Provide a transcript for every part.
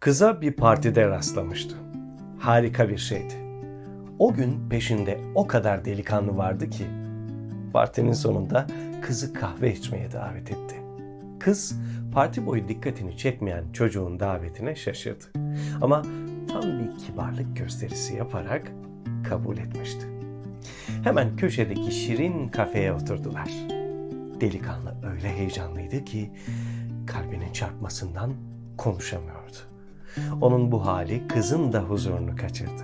Kıza bir partide rastlamıştı. Harika bir şeydi. O gün peşinde o kadar delikanlı vardı ki partinin sonunda kızı kahve içmeye davet etti. Kız parti boyu dikkatini çekmeyen çocuğun davetine şaşırdı. Ama tam bir kibarlık gösterisi yaparak kabul etmişti. Hemen köşedeki şirin kafeye oturdular. Delikanlı öyle heyecanlıydı ki kalbinin çarpmasından konuşamıyordu. Onun bu hali kızın da huzurunu kaçırdı.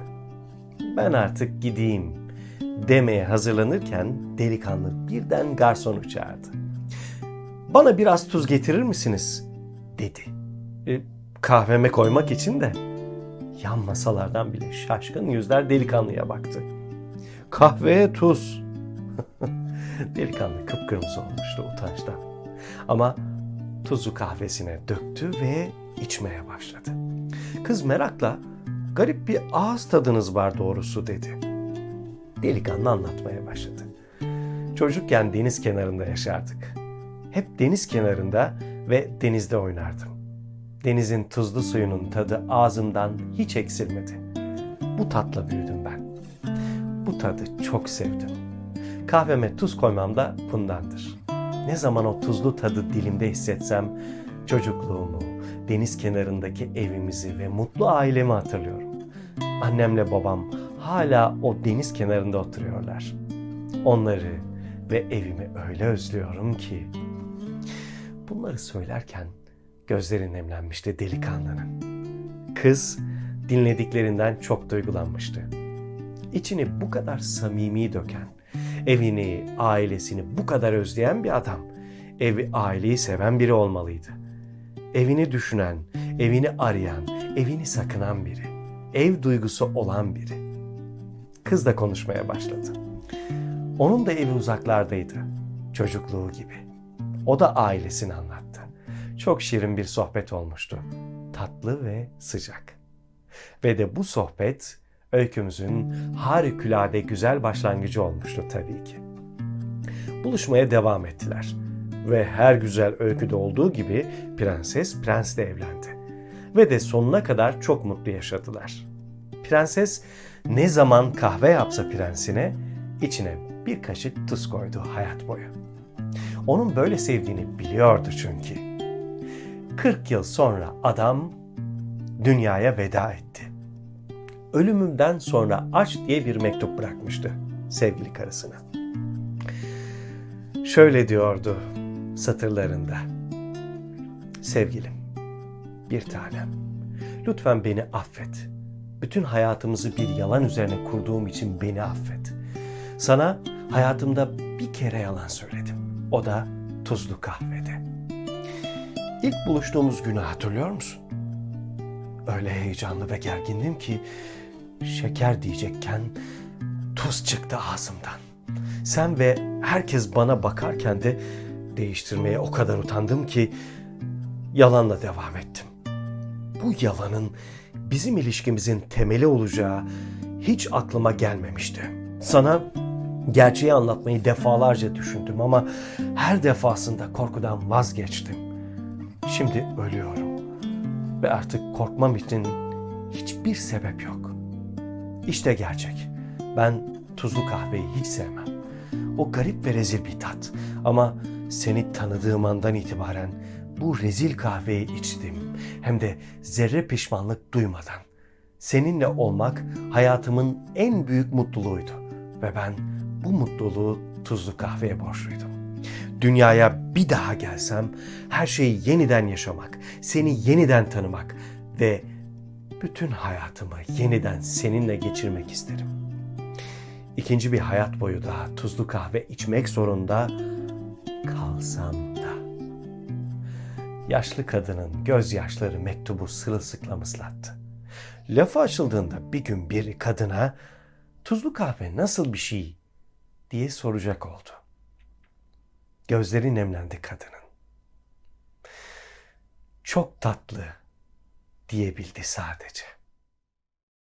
Ben artık gideyim demeye hazırlanırken delikanlı birden garsonu çağırdı. Bana biraz tuz getirir misiniz? dedi. "E, kahveme koymak için de. Yan masalardan bile şaşkın yüzler delikanlıya baktı. Kahveye tuz. Delikanlı kıpkırmızı olmuştu utançtan. Ama tuzu kahvesine döktü ve içmeye başladı. Kız merakla garip bir ağız tadınız var doğrusu dedi. Delikanlı anlatmaya başladı. Çocukken deniz kenarında yaşardık. Hep deniz kenarında ve denizde oynardım. Denizin tuzlu suyunun tadı ağzımdan hiç eksilmedi. Bu tatla büyüdüm ben. Bu tadı çok sevdim. Kahveme tuz koymam da bundandır. Ne zaman o tuzlu tadı dilimde hissetsem çocukluğumu, deniz kenarındaki evimizi ve mutlu ailemi hatırlıyorum. Annemle babam hala o deniz kenarında oturuyorlar. Onları ve evimi öyle özlüyorum ki. Bunları söylerken gözleri nemlenmişti delikanlının. Kız dinlediklerinden çok duygulanmıştı. İçini bu kadar samimi döken, evini, ailesini bu kadar özleyen bir adam, evi, aileyi seven biri olmalıydı. Evini düşünen, evini arayan, evini sakınan biri, ev duygusu olan biri. Kız da konuşmaya başladı. Onun da evi uzaklardaydı, çocukluğu gibi. O da ailesini anlattı. Çok şirin bir sohbet olmuştu. Tatlı ve sıcak. Ve de bu sohbet öykümüzün harikulade güzel başlangıcı olmuştu tabii ki. Buluşmaya devam ettiler. Ve her güzel öyküde olduğu gibi prenses prensle evlendi. Ve de sonuna kadar çok mutlu yaşadılar. Prenses ne zaman kahve yapsa prensine içine bir kaşık tuz koydu hayat boyu. Onun böyle sevdiğini biliyordu çünkü. 40 yıl sonra adam dünyaya veda etti. Ölümümden sonra aç diye bir mektup bırakmıştı sevgili karısına. Şöyle diyordu satırlarında. Sevgilim, bir tanem, lütfen beni affet. Bütün hayatımızı bir yalan üzerine kurduğum için beni affet. Sana hayatımda bir kere yalan söyledim. O da tuzlu kahvede. İlk buluştuğumuz günü hatırlıyor musun? Öyle heyecanlı ve gergindim ki şeker diyecekken tuz çıktı ağzımdan. Sen ve herkes bana bakarken de değiştirmeye o kadar utandım ki yalanla devam ettim. Bu yalanın bizim ilişkimizin temeli olacağı hiç aklıma gelmemişti. Sana gerçeği anlatmayı defalarca düşündüm ama her defasında korkudan vazgeçtim. Şimdi ölüyorum ve artık korkmam için hiçbir sebep yok. İşte gerçek. Ben tuzlu kahveyi hiç sevmem. O garip ve rezil bir tat. Ama seni tanıdığım andan itibaren bu rezil kahveyi içtim. Hem de zerre pişmanlık duymadan. Seninle olmak hayatımın en büyük mutluluğuydu. Ve ben bu mutluluğu tuzlu kahveye borçluydum. Dünyaya bir daha gelsem her şeyi yeniden yaşamak, seni yeniden tanımak ve bütün hayatımı yeniden seninle geçirmek isterim. İkinci bir hayat boyu daha tuzlu kahve içmek zorunda kalsam da. Yaşlı kadının gözyaşları mektubu sırılsıklam ıslattı. Lafı açıldığında bir gün biri kadına tuzlu kahve nasıl bir şey diye soracak oldu. Gözleri nemlendi kadının. Çok tatlı diyebildi sadece.